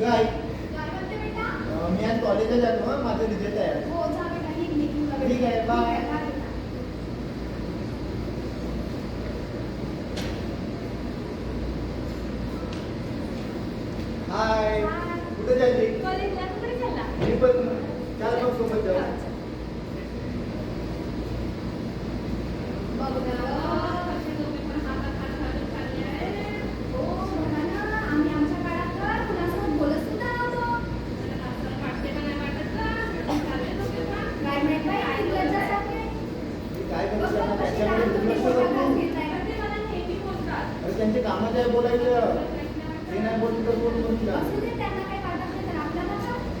गाय मी आज कॉलेजला जातो हां. माझं रिझल्ट आहे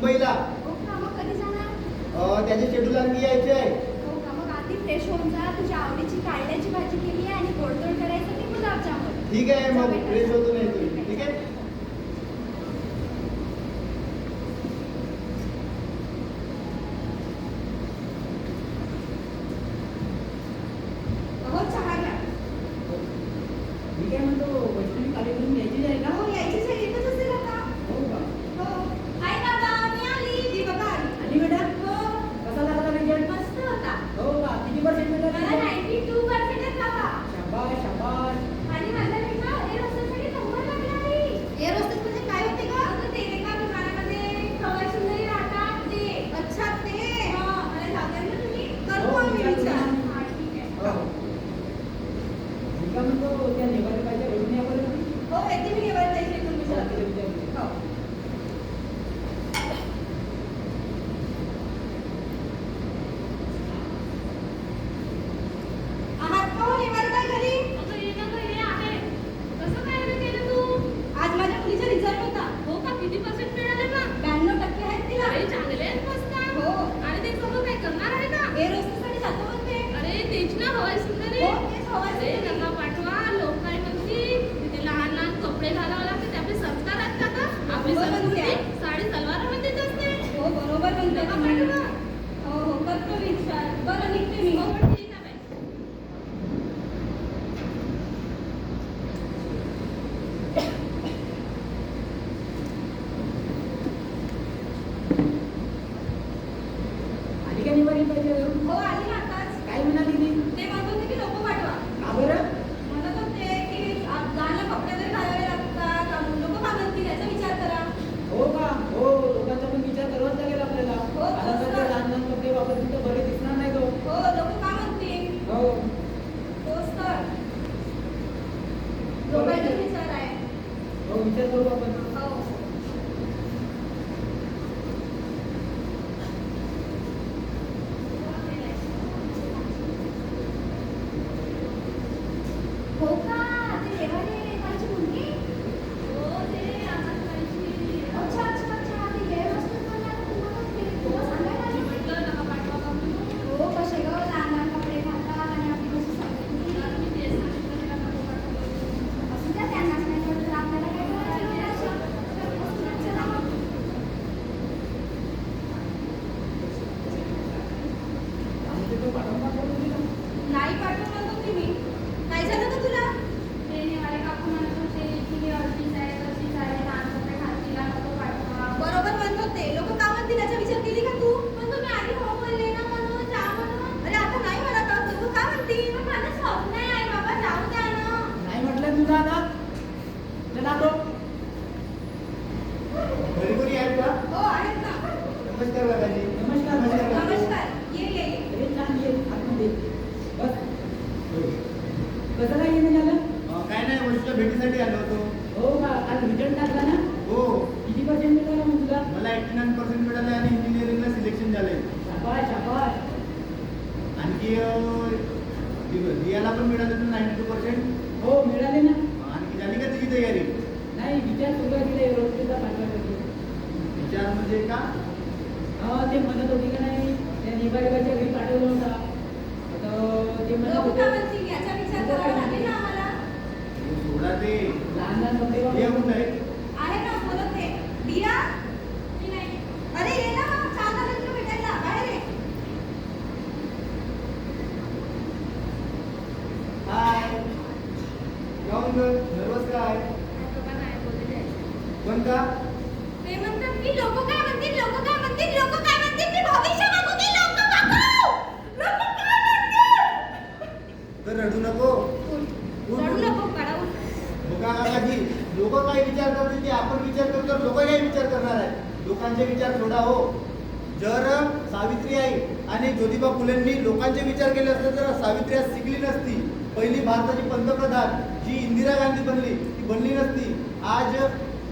मुंबईला. हो का मग कधी त्याचे शेड्यूल आणखी यायचे आहे. मग फ्रेश होऊन भाजी केली आहे करायचं ठीक आहे मग फ्रेश होतो नाही तुम्ही ठीक आहे? welcome to साडी हो बरोबर म्हणते 오 रियाला पण मिळाले तर नाईन्टी टू पर्सेंट हो मिळाले ना. आणखी झाली का तुझी तयारी? नाही विचार तिला एरोस्पेसचा पाठवायसाठी विचार म्हणजे का? हा ते म्हणत होते का नाही त्या निबाडीबाच्या घरी पाठवलं होता. तर ते म्हणत लोक होते काय म्हणतील याचा विचार करावा लागेल ना आम्हाला. सोडा ते. लहान लहान होते हे कुठं आहे आहे ना बोलत ते दिया मी नाही अरे ये ना चहा झालं तुला भेटायला बाहेर ये हाय जाऊन नर्वस काय? बाबा नाही बोलले. जायचं. पण का ते म्हणतात की लोक काय म्हणतील लोक काय म्हणतील लोक काय म्हणतील मी भविष्य बघू की लोक बघू लोक काय म्हणतील? तर रडू नको. रडू नको कडावून बघा काकाजी लोक काय विचार करतील ते आपण विचार करतो लोक काय विचार करणार आहे? लोकांचे विचार थोडा हो. जर सावित्री आई आणि ज्योतिबा फुलेंनी लोकांचे विचार केले असते तर सावित्री आज शिकली नसती. पहिली भारताची पंतप्रधान. जी इंदिरा गांधी बनली ती बनली नसती. आज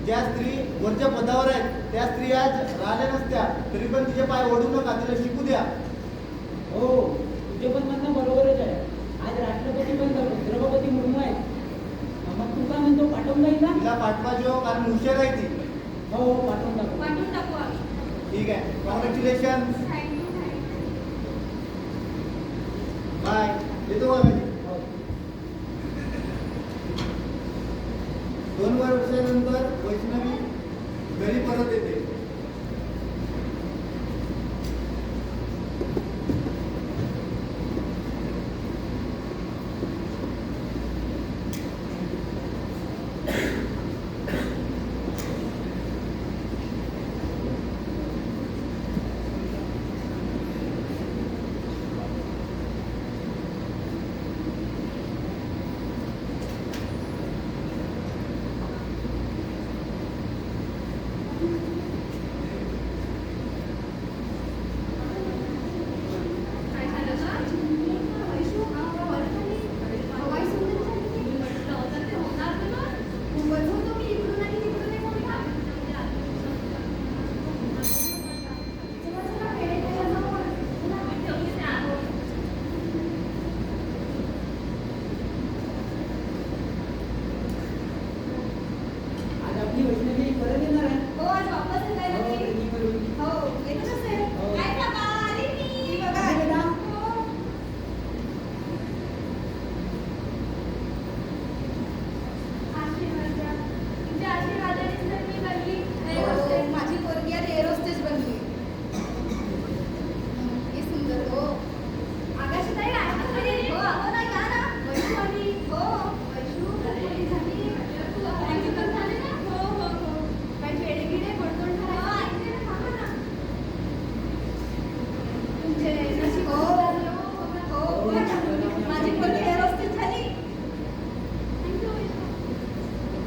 ज्या स्त्री वरच्या पदावर आहेत त्या स्त्री आज राहिल्या नसत्या. तरी पण तिचे पाय ओढू नका तिला शिकू द्या. हो तुझे पण म्हणणं बरोबरच आहे. आज राष्ट्रपती पण द्रौपदी मुर्मू आहेत. मग तू काय म्हणतो पाठवून जाईल ना? तिला पाठवायची हो कारण हुशार आहे ती. हो हो पाठवून टाकू वाटून टाकू ठीक आहे. कॉंग्रॅच्युलेशन बाय येतो काकाजी शंभर वर्षानंतर वैष्णवी घरी परत येते काय झालं गं? वैशू बरं झाली हवाई सुंदर झाली मी म्हटलं होतं ते होणार तुला. बनवतो मी इकडून आणि तिकडून एक मुलगा चला चला पेढे खायला जाऊ आपण. चला. मी ठेवली त्या आत. आज आपली वैष्णवी परत येणार आहे हो आज वापस येताय हो, नक्की ट्रेनिंग करून. हो येतच असेल हो. काय बाबा आली मी बघा आली बेटा. हो. आशीर्वाद द्या. तुमच्या आशीर्वादानेच तर मी बनली एअरोस्टेस. माझी पोरगी आज एअरोस्टेस बनली किती सुंदर हो आकाशताई आठवण झाली? हो हो ना या ना वैशू आली हो वैशू पोरगी झाली त्यांची पण झाली ना? हो हो हो काही पेढे-गिढे गोड-गोड खायचे. तुमचे नशीब हो हो माझी पोरगी एअरोस्टेस झाली Thank you, वैष्णव.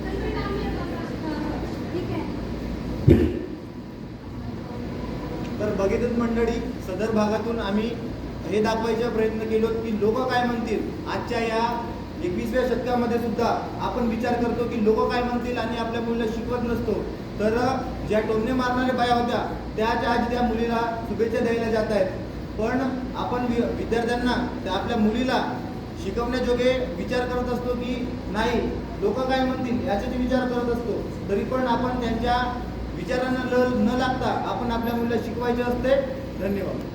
चल बेटा, आम्ही येतो आता. ठीक आहे तर बघितच मंडळी सदर भागातून आम्ही हे दाखवायचा प्रयत्न केलो की लोक काय म्हणतील? आजच्या या एकवीसव्या शतकामध्ये सुद्धा आपण विचार करतो की लोक काय म्हणतील आणि आपल्या मुलीला शिकवत नसतो. तर ज्या टोमणे मारणाऱ्या बाया होत्या त्याच्या आज त्या मुलीला शुभेच्छा द्यायला जात आहेत. पण आपण वि- विद्यार्थ्यांना त्या आपल्या मुलीला शिकवण्याजोगे विचार करत असतो की नाही लोक काय म्हणतील याचाच विचार करत असतो. तरी पण आपण त्यांच्या विचारांना ल न लागता आपण आपल्या मुलीला शिकवायचे असते. धन्यवाद.